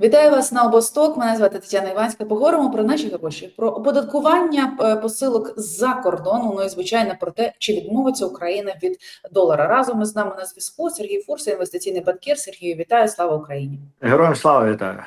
Вітаю вас на обосток. Мене звати Тетяна Іванська. Поговоримо про наші гроші, про оподаткування е, посилок з-за кордону. Ну і звичайно про те, чи відмовиться Україна від долара. Разом із нами на зв'язку Сергій Фурс, інвестиційний банкір. Сергію, вітаю! Слава Україні! Героям слава вітаю.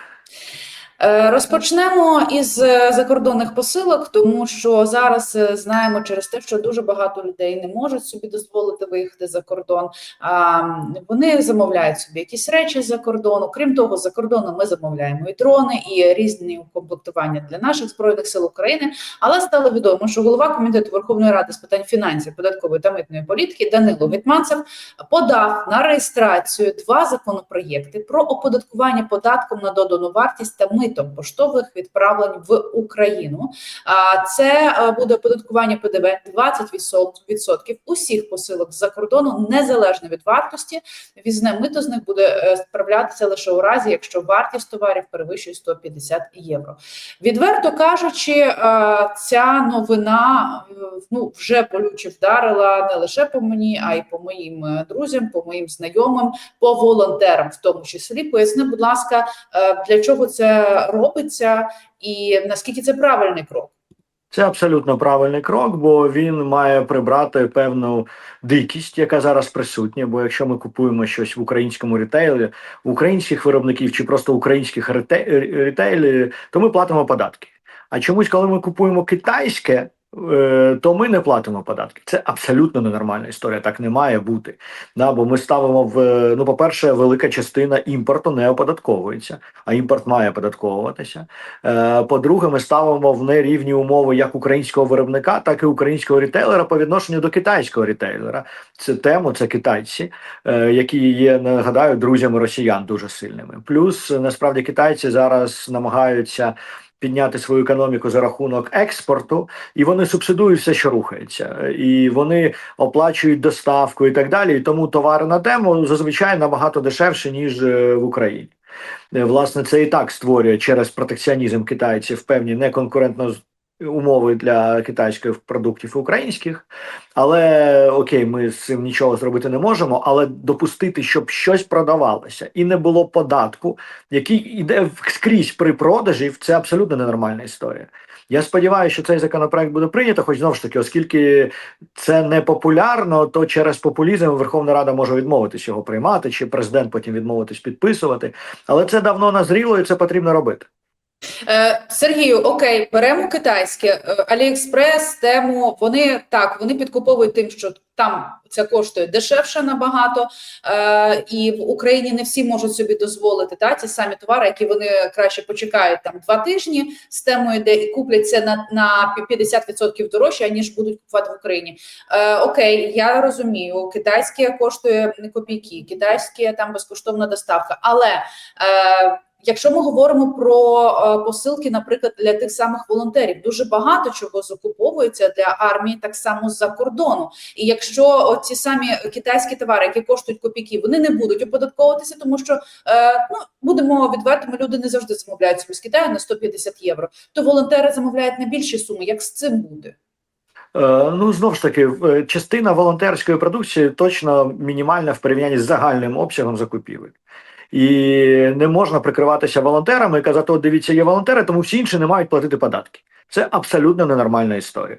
Е, Розпочнемо із е, закордонних посилок, тому що зараз е, знаємо через те, що дуже багато людей не можуть собі дозволити виїхати за кордон. А вони замовляють собі якісь речі за кордону. Крім того, за кордоном ми замовляємо і дрони, і різні комплектування для наших збройних сил України. Але стало відомо, що голова комітету Верховної Ради з питань фінансів, податкової та митної політики Данило Гетманцев подав на реєстрацію два законопроєкти про оподаткування податком на додану вартість та митом поштових відправлень в Україну. А це е, буде оподаткування ПДВ 20% усіх посилок з-за кордону, незалежно від вартості. Візне мито з них буде е, справлятися лише у разі, якщо вартість товарів перевищує 150 євро. Відверто кажучи, е, ця новина ну вже болюче вдарила не лише по мені, а й по моїм друзям, по моїм знайомим, по волонтерам, в тому числі. Поясни, будь ласка, для чого це робиться, і наскільки це правильний крок? Це абсолютно правильний крок, бо він має прибрати певну дикість, яка зараз присутня. Бо якщо ми купуємо щось в українському ретейлі, українських виробників чи просто українських рете- то ми платимо податки. А чомусь, коли ми купуємо китайське, то ми не платимо податки. Це абсолютно ненормальна історія. Так не має бути. Да, бо ми ставимо в е, ну, по-перше, велика частина імпорту не оподатковується, а імпорт має оподатковуватися. Е, По-друге, ми ставимо в нерівні умови як українського виробника, так і українського рітейлера по відношенню до китайського рітейлера. Це тему, це китайці, е, які є, нагадаю, друзями росіян дуже сильними. Плюс е, насправді китайці зараз намагаються. Підняти свою економіку за рахунок експорту, і вони субсидують все, що рухається, і вони оплачують доставку і так далі. І тому товари на тему зазвичай набагато дешевше ніж е, в Україні. Е, Власне, це і так створює через протекціонізм китайців певні неконкурентно умови для китайських продуктів і українських. Але окей, ми з цим нічого зробити не можемо. Але допустити, щоб щось продавалося і не було податку, який іде скрізь при продажі, це абсолютно ненормальна історія. Я сподіваюся, що цей законопроект буде прийнято, хоч знову ж таки, оскільки це не популярно, то через популізм Верховна Рада може відмовитись його приймати, чи президент потім відмовитись підписувати. Але це давно назріло і це потрібно робити. Е, Сергію, окей, беремо китайське Е, Аліекспрес, тему. Вони так вони підкуповують тим, що там це коштує дешевше набагато, е, і в Україні не всі можуть собі дозволити та ті самі товари, які вони краще почекають там два тижні з темою, де і куплять це на, на 50% дорожче, аніж будуть купувати в Україні. Окей, я розумію, китайське коштує не копійки, китайське там безкоштовна доставка, але. Якщо ми говоримо про е, посилки, наприклад, для тих самих волонтерів, дуже багато чого закуповується для армії так само з-за кордону. І якщо ці самі китайські товари, які коштують копійки, вони не будуть оподатковуватися, тому що е, ну будемо відвертими, люди не завжди замовляють собі з Китаю на 150 євро. То волонтери замовляють на більші суми. Як з цим буде? Ну, знову ж таки, е, частина волонтерської продукції точно мінімальна в порівнянні з загальним обсягом закупівель. І не можна прикриватися волонтерами і казати, от дивіться, є волонтери, тому всі інші не мають платити податки. Це абсолютно ненормальна історія.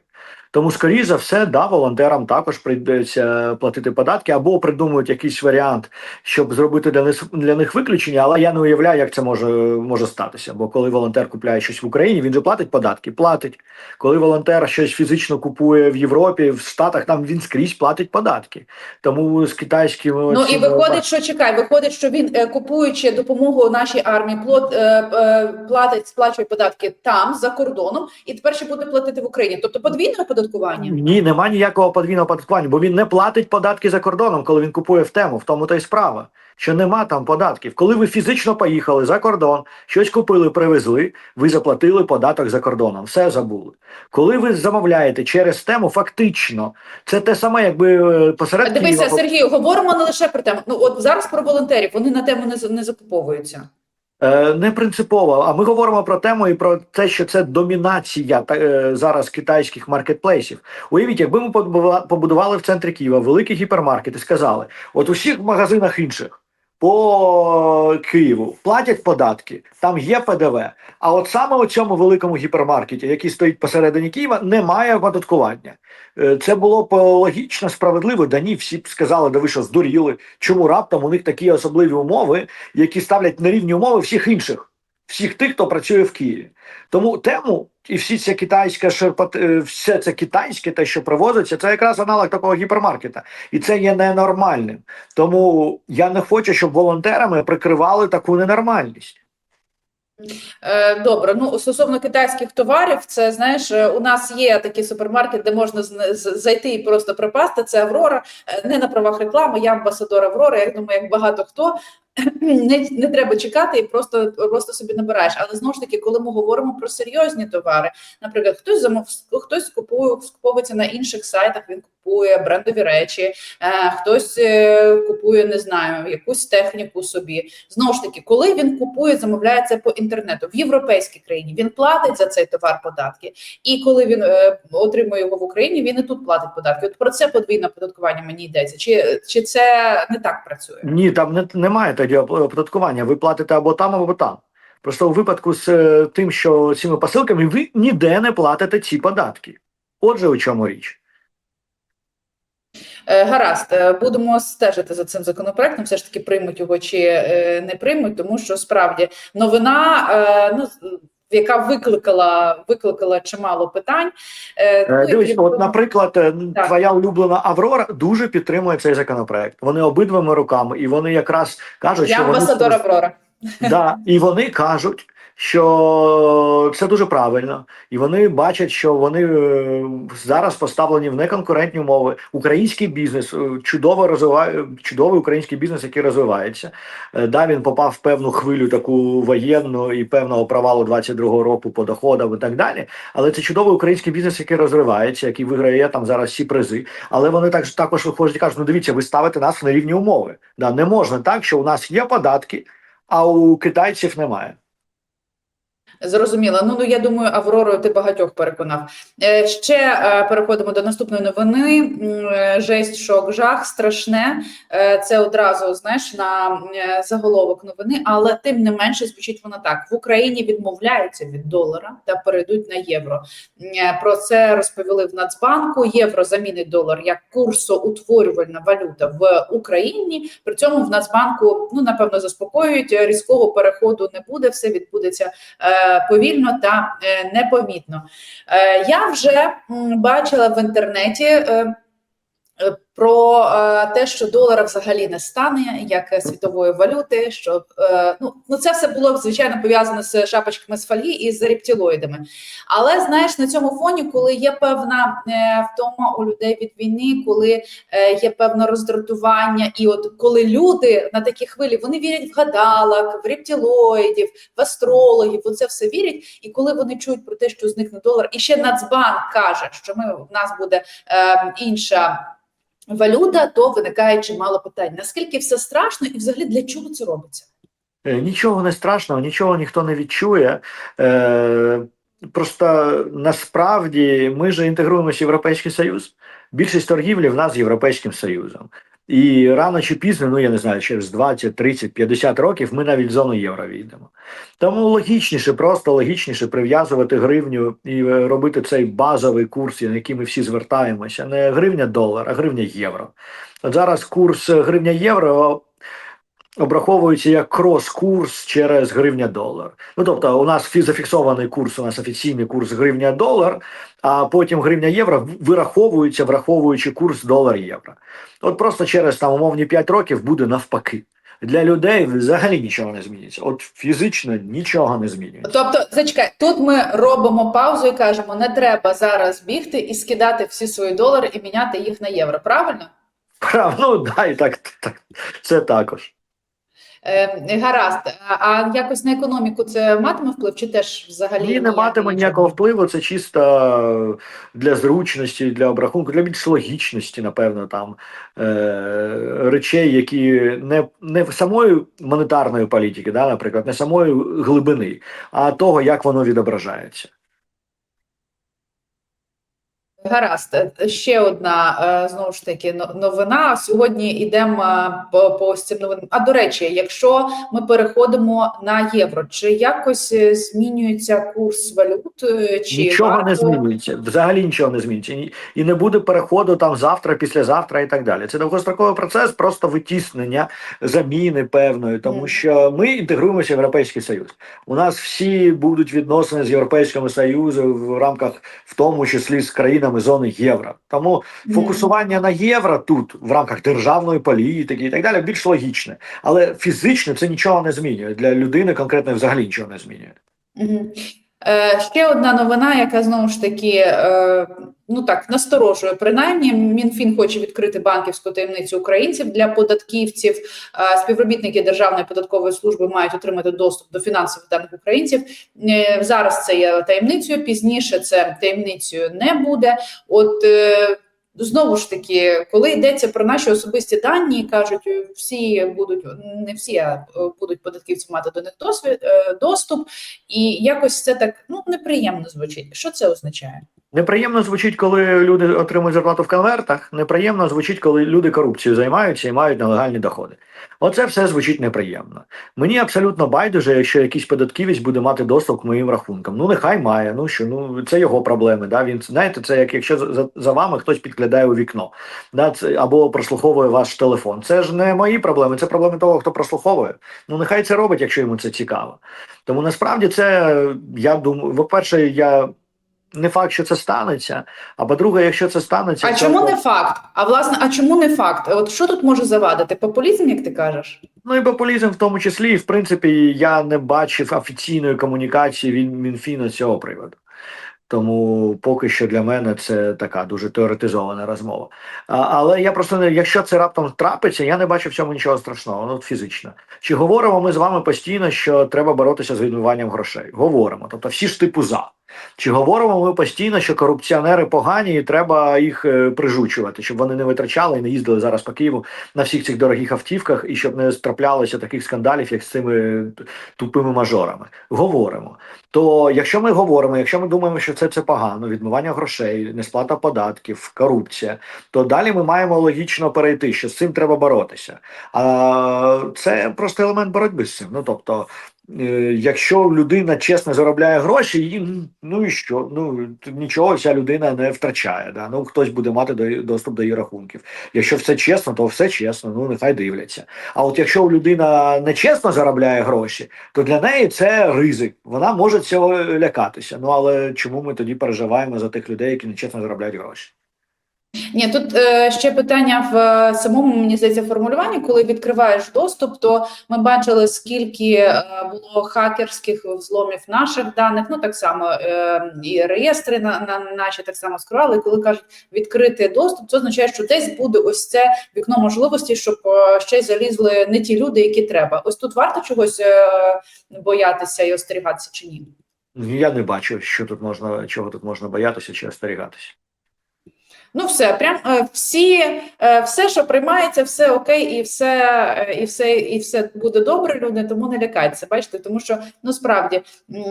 Тому, скоріше за все, да, волонтерам також прийдеться платити податки або придумують якийсь варіант, щоб зробити для них, для них виключення, але я не уявляю, як це може, може статися. Бо коли волонтер купляє щось в Україні, він же платить податки, платить. Коли волонтер щось фізично купує в Європі, в Штатах, там він скрізь платить податки. Тому з китайськими Ну і виходить, що чекай, виходить, що він е, купуючи допомогу нашій армії, плот е, е, платить, сплачує податки там за кордоном, і тепер ще буде платити в Україні. Тобто подвійне оподаткування. Ні, нема ніякого подвійного оподаткування, бо він не платить податки за кордоном, коли він купує в тему. В тому та й справа. Що нема там податків. Коли ви фізично поїхали за кордон, щось купили, привезли, ви заплатили податок за кордоном. Все забули. Коли ви замовляєте через тему, фактично це те саме, якби е, посеред Дивися, Сергію, говоримо не лише про тему. Ну от зараз про волонтерів вони на тему не не закуповуються. Е, Не принципово, а ми говоримо про тему і про те, що це домінація е, зараз китайських маркетплейсів. Уявіть, якби ми побудува- побудували в центрі Києва великі гіпермаркети, сказали: от у всіх магазинах інших по Києву, платять податки, там є ПДВ. А от саме у цьому великому гіпермаркеті, який стоїть посередині Києва, немає оподаткування. Е, Це було б логічно, справедливо. Да ні, всі б сказали, да ви що здуріли. Чому раптом у них такі особливі умови, які ставлять на рівні умови всіх інших, всіх тих, хто працює в Києві. Тому тему і всі ця китайське шерпот, е, все це китайське, те, що привозиться, це якраз аналог такого гіпермаркета, і це є ненормальним. Тому я не хочу, щоб волонтерами прикривали таку ненормальність. Е, Добре, ну стосовно китайських товарів, це знаєш, е, у нас є такий супермаркет, де можна зайти і просто припасти. Це Аврора, Е, не на правах реклами. Я амбасадор Аврори. Я думаю, як багато хто не, не треба чекати і просто, просто собі набираєш. Але знову ж таки, коли ми говоримо про серйозні товари, наприклад, хтось замов хтось купує скуповується на інших сайтах. Він купує брендові речі, е, хтось е, купує, не знаю, якусь техніку собі. Знову ж таки, коли він купує, замовляє це по інтернету в європейській країні, він платить за цей товар податки. І коли він е, отримує його в Україні, він і тут платить податки. От про це подвійне оподаткування мені йдеться. Чи, чи це не так працює? Ні, там не, немає тоді оподаткування. Ви платите або там, або там. Просто у випадку з тим, що цими посилками ви ніде не платите ці податки. Отже, у чому річ. Е, Гаразд, е, будемо стежити за цим законопроектом. Все ж таки приймуть його чи е, не приймуть, тому що справді новина, ну яка викликала викликала чимало питань. Ну, Дивись, от, наприклад, Так. твоя улюблена Аврора дуже підтримує цей законопроект. Вони обидвими руками, і вони якраз кажуть, я що амбасадор скорист- Аврора. Да, і вони кажуть, що це дуже правильно, і вони бачать, що вони е, зараз поставлені в неконкурентні умови. Український бізнес е, чудово розвиває чудовий український бізнес, який розвивається. Е, Да, він попав в певну хвилю таку воєнну і певного провалу 22-го року по доходам і так далі. Але це чудовий український бізнес, який розвивається, який виграє там зараз всі призи. Але вони також також виходять і кажуть: ну дивіться, ви ставите нас на рівні умови. Да, не можна так, що у нас є податки а у китайців немає. Зрозуміло. Ну, ну я думаю, Авророю ти багатьох переконав. Е, ще е, переходимо до наступної новини. Е, Жесть, шок, жах, страшне. Це одразу знаєш на заголовок новини, але тим не менше звучить вона так: в Україні відмовляються від долара та перейдуть на євро. Про це розповіли в Нацбанку. Євро замінить долар як курсоутворювальна валюта в Україні. При цьому в Нацбанку ну напевно заспокоюють різкого переходу не буде. Все відбудеться повільно та е, непомітно. Е, Я вже бачила в інтернеті. Про е, те, що долара взагалі не стане як світової валюти, що е, ну, ну це все було звичайно пов'язано з шапочками з фольги і з рептилоїдами. Але знаєш, на цьому фоні, коли є певна е, втома у людей від війни, коли є певне роздратування, і от коли люди на такі хвилі вони вірять в гадалок, в рептилоїдів, в астрологів, у це все вірять. І коли вони чують про те, що зникне долар, і ще Нацбанк каже, що ми в нас буде е, інша. Валюта, то виникає чимало питань. Наскільки все страшно, і взагалі для чого це робиться? Е, Нічого не страшного, нічого ніхто не відчує. Е, просто насправді ми ж інтегруємося в Європейський Союз. Більшість торгівлі в нас з Європейським Союзом. І рано чи пізно, ну я не знаю, через 20, 30, 50 років ми навіть в зону євро війдемо. Тому логічніше, просто логічніше прив'язувати гривню і е, робити цей базовий курс, на який ми всі звертаємося. Не гривня долар, а гривня євро. От зараз курс е, гривня євро обраховується як крос-курс через гривня долар. Ну тобто, у нас фі- зафіксований курс, у нас офіційний курс гривня долар, а потім гривня євро вираховується, враховуючи курс долар євро. От просто через там умовні 5 років буде навпаки. Для людей взагалі нічого не зміниться. От фізично нічого не змінюється. Тобто, зачекай, тут ми робимо паузу і кажемо: не треба зараз бігти і скидати всі свої долари і міняти їх на євро. Правильно? Прав, ну да, і так, так це також. Е, гаразд, а, якось на економіку це матиме вплив, чи теж взагалі Ні, не матиме ніякого впливу. Це чисто для зручності, для обрахунку, для більш логічності, напевно, там е- речей, які не, не самої монетарної політики, да, наприклад, не самої глибини, а того, як воно відображається. Гаразд, ще одна е, знову ж таки новина. Сьогодні йдемо е, по, по ось цим новинам. А до речі, якщо ми переходимо на євро, чи якось е, змінюється курс валют? Чи Нічого не змінюється, взагалі нічого не змінюється. І- не буде переходу там завтра, післязавтра і так далі. Це довгостроковий процес, просто витіснення заміни певної, тому Мгм. що ми інтегруємося в Європейський Союз. У нас всі будуть відносини з Європейським Союзом в рамках, в тому числі з країнами зони євро. Тому фокусування на євро тут в рамках державної політики і так далі більш логічне, але фізично це нічого не змінює для людини. Конкретно взагалі нічого не змінює. Е, ще одна новина, яка знову ж таки е, ну так насторожує. Принаймні, Мінфін хоче відкрити банківську таємницю українців для податківців. Співробітники Державної податкової служби мають отримати доступ до фінансових даних українців. Е, зараз це є таємницею. Пізніше це таємницею не буде. От е, Знову ж таки, коли йдеться про наші особисті дані, кажуть, е, всі будуть не всі а е, будуть податківці мати до них досвід е, доступ, і якось це так ну неприємно звучить. Що це означає? Неприємно звучить, коли люди отримують зарплату в конвертах. Неприємно звучить, коли люди корупцією займаються і мають нелегальні доходи. Оце все звучить неприємно. Мені абсолютно байдуже, якщо якийсь податківець буде мати доступ к моїм рахункам. Ну нехай має. Ну що ну це його проблеми. Да? Він знаєте, це як якщо за, за вами хтось підглядає у вікно, да? це, або прослуховує ваш телефон. Це ж не мої проблеми, це проблеми того, хто прослуховує. Ну нехай це робить, якщо йому це цікаво. Тому насправді це я думаю, по-перше, я не факт, що це станеться. А по-друге, якщо це станеться, А то- чому не факт? А власне, а чому не факт? От що тут може завадити? Популізм, як ти кажеш? ну і популізм в тому числі, і в принципі, я не бачив офіційної комунікації від Мінфіна цього приводу. Тому поки що для мене це така дуже теоретизована розмова. А, але я просто не якщо це раптом трапиться, я не бачу в цьому нічого страшного. Ну фізично. Чи говоримо ми з вами постійно, що треба боротися з відмиванням грошей? Говоримо, тобто всі ж типу за. Чи говоримо ми постійно, що корупціонери погані і треба їх е, прижучувати, щоб вони не витрачали і не їздили зараз по Києву на всіх цих дорогих автівках, і щоб не траплялося таких скандалів, як з цими тупими мажорами? Говоримо. То якщо ми говоримо, якщо ми думаємо, що це, це погано, відмивання грошей, несплата податків, корупція, то далі ми маємо логічно перейти, що з цим треба боротися. А це просто елемент боротьби з цим. Ну тобто. Е, Якщо людина чесно заробляє гроші, і, ну і що? Ну нічого ця людина не втрачає. Да? Ну хтось буде мати до, доступ до її рахунків. Якщо все чесно, то все чесно. Ну нехай дивляться. А от якщо людина нечесно заробляє гроші, то для неї це ризик. Вона може цього лякатися. Ну але чому ми тоді переживаємо за тих людей, які нечесно заробляють гроші? Ні, тут е, ще питання в е, самому мені здається формулюванні. Коли відкриваєш доступ, то ми бачили, скільки е, було хакерських взломів наших даних. Ну так само е, і реєстри на, на наші так само скривали. І Коли кажуть відкрити доступ, це означає, що десь буде ось це вікно можливості, щоб е, ще залізли не ті люди, які треба. Ось тут варто чогось е, боятися і остерігатися чи ні? Я не бачу, що тут можна, чого тут можна боятися чи остерігатися. Ну, все, прям е, всі, е, все, що приймається, все окей, і все, е, і все, і все буде добре, люди, тому не лякайтеся. Бачите, тому що ну справді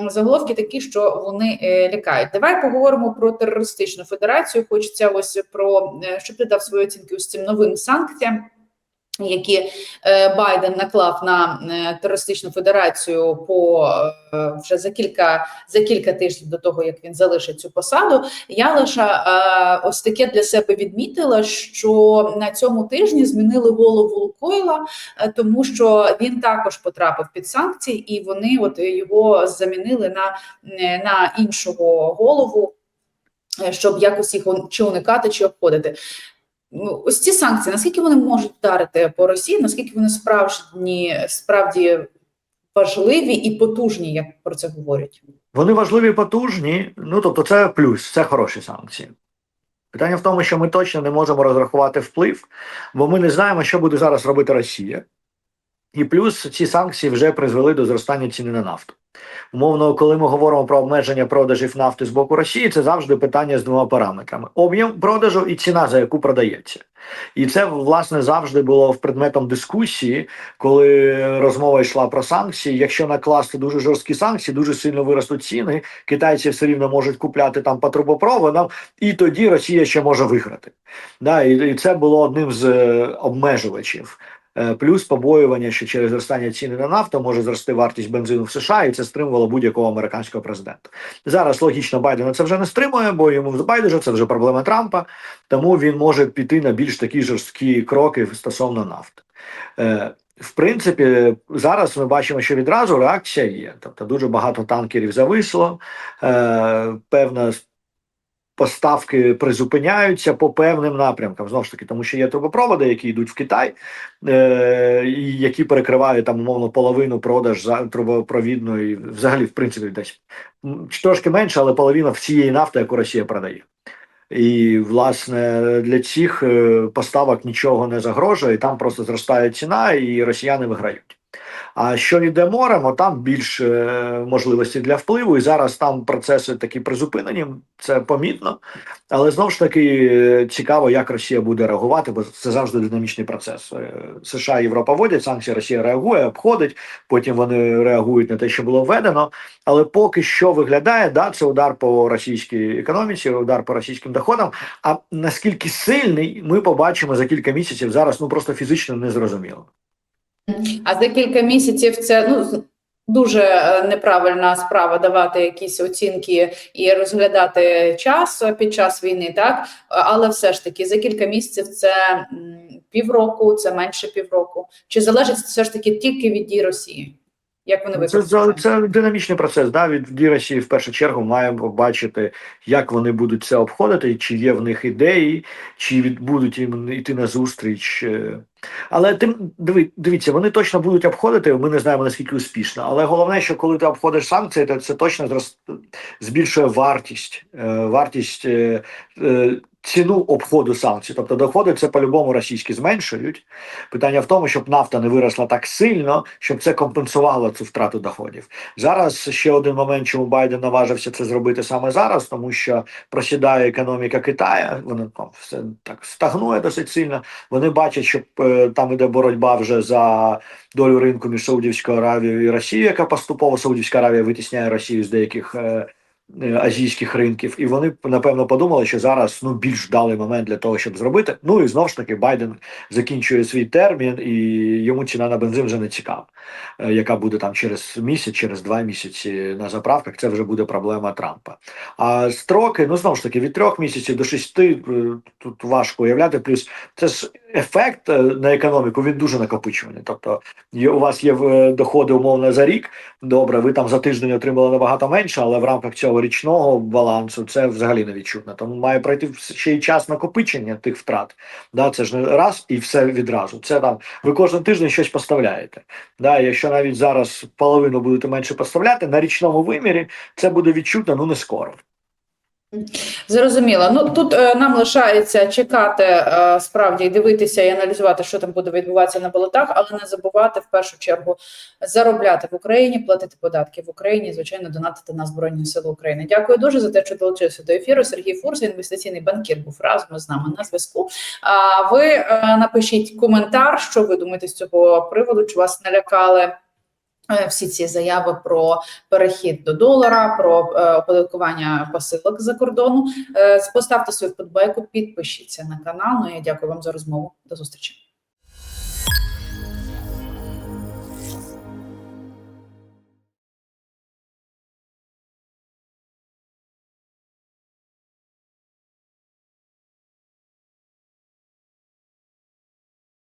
заголовки такі, що вони лякають. Давай поговоримо про терористичну федерацію. Хочеться ось про що ти дав свої оцінки ось цим новим санкціям. Які е, Байден наклав на е, терористичну федерацію по е, вже за кілька за кілька тижнів до того, як він залишить цю посаду, я лише ось таке для себе відмітила, що на цьому тижні змінили голову Лукойла, тому що він також потрапив під санкції, і вони от його замінили на, на іншого голову, щоб якось їх чи уникати, чи обходити. Ну, Ось ці санкції, наскільки вони можуть вдарити по Росії, наскільки вони справжні, справді важливі і потужні, як про це говорять? Вони важливі, потужні. Ну тобто, це плюс, це хороші санкції. Питання в тому, що ми точно не можемо розрахувати вплив, бо ми не знаємо, що буде зараз робити Росія. І плюс ці санкції вже призвели до зростання ціни на нафту. Умовно, коли ми говоримо про обмеження продажів нафти з боку Росії, це завжди питання з двома параметрами: об'єм продажу і ціна, за яку продається. І це власне завжди було предметом дискусії, коли розмова йшла про санкції. Якщо накласти дуже жорсткі санкції, дуже сильно виростуть ціни. Китайці все рівно можуть купляти там по трубопроводам, і тоді Росія ще може виграти. Да, і, це було одним з е, обмежувачів. Е, Плюс побоювання, що через зростання ціни на нафту може зрости вартість бензину в США, і це стримувало будь-якого американського президента. Зараз логічно Байдена це вже не стримує, бо йому байдуже це вже проблема Трампа, тому він може піти на більш такі жорсткі кроки стосовно нафти. Е, В принципі, зараз ми бачимо, що відразу реакція є. Тобто дуже багато танкерів зависло, е, певна поставки призупиняються по певним напрямкам. Знову ж таки, тому що є трубопроводи, які йдуть в Китай, е, і які перекривають там умовно половину продаж за трубопровідної, взагалі, в принципі, десь трошки менше, але половина всієї нафти, яку Росія продає. І власне для цих е, поставок нічого не загрожує, там просто зростає ціна, і росіяни виграють. А що йде морем, там більше можливості для впливу, і зараз там процеси такі призупинені, це помітно. Але знову ж таки е, цікаво, як Росія буде реагувати, бо це завжди динамічний процес. Е, США і Європа вводять санкції, Росія реагує, обходить. Потім вони реагують на те, що було введено. Але поки що виглядає, да, це удар по російській економіці, удар по російським доходам. А наскільки сильний, ми побачимо за кілька місяців. Зараз ну просто фізично не зрозуміло. А за кілька місяців це ну дуже е, неправильна справа давати якісь оцінки і розглядати час під час війни, так але все ж таки за кілька місяців це півроку, це менше півроку. Чи залежить все ж таки тільки від дій Росії? Як вони використають? це, це динамічний процес. Да? Від дій Росії в першу чергу маємо побачити, як вони будуть це обходити, чи є в них ідеї, чи від, будуть їм йти на зустріч. е. Але тим диви, дивіться, вони точно будуть обходити. Ми не знаємо наскільки успішно. Але головне, що коли ти обходиш санкції, то це точно збільшує вартість, е, вартість е, ціну обходу санкцій. Тобто доходи це по-любому російські зменшують. Питання в тому, щоб нафта не виросла так сильно, щоб це компенсувало цю втрату доходів. Зараз ще один момент, чому Байден наважився це зробити саме зараз, тому що просідає економіка Китаю, вона там все так стагнує досить сильно. Вони бачать, що е, там іде боротьба вже за долю ринку між Саудівською Аравією і Росією, яка поступово Саудівська Аравія витісняє Росію з деяких. е, Азійських ринків, і вони напевно подумали, що зараз ну більш вдалий момент для того, щоб зробити. Ну і знову ж таки, Байден закінчує свій термін, і йому ціна на бензин вже не цікава, е, яка буде там через місяць, через два місяці на заправках. Це вже буде проблема Трампа. А строки, ну знову ж таки, від трьох місяців до шести е, тут важко уявляти. Плюс це ж ефект е, на економіку. Він дуже накопичуваний. Тобто, у вас є е, доходи умовно за рік. Добре, ви там за тиждень отримали набагато менше, але в рамках цього річного балансу це взагалі не відчутно. Тому має пройти ще й час накопичення тих втрат. Да, це ж не раз і все відразу. Це там ви кожен тиждень щось поставляєте. Да, якщо навіть зараз половину будете менше поставляти на річному вимірі, це буде відчутно, ну не скоро. Зрозуміло. Ну тут е, нам лишається чекати е, справді дивитися і аналізувати, що там буде відбуватися на болотах, але не забувати в першу чергу заробляти в Україні, платити податки в Україні, і, звичайно, донатити на збройні сили України. Дякую дуже за те, що долучився до ефіру. Сергій Фурс, інвестиційний банкір, був разом з нами на зв'язку. А ви е, напишіть коментар, що ви думаєте з цього приводу? Чи вас налякали? Е, Всі ці заяви про перехід до долара, про е, оподаткування посилок за кордону. Е, Поставте свою вподобайку, підпишіться на канал. Ну я дякую вам за розмову. До зустрічі.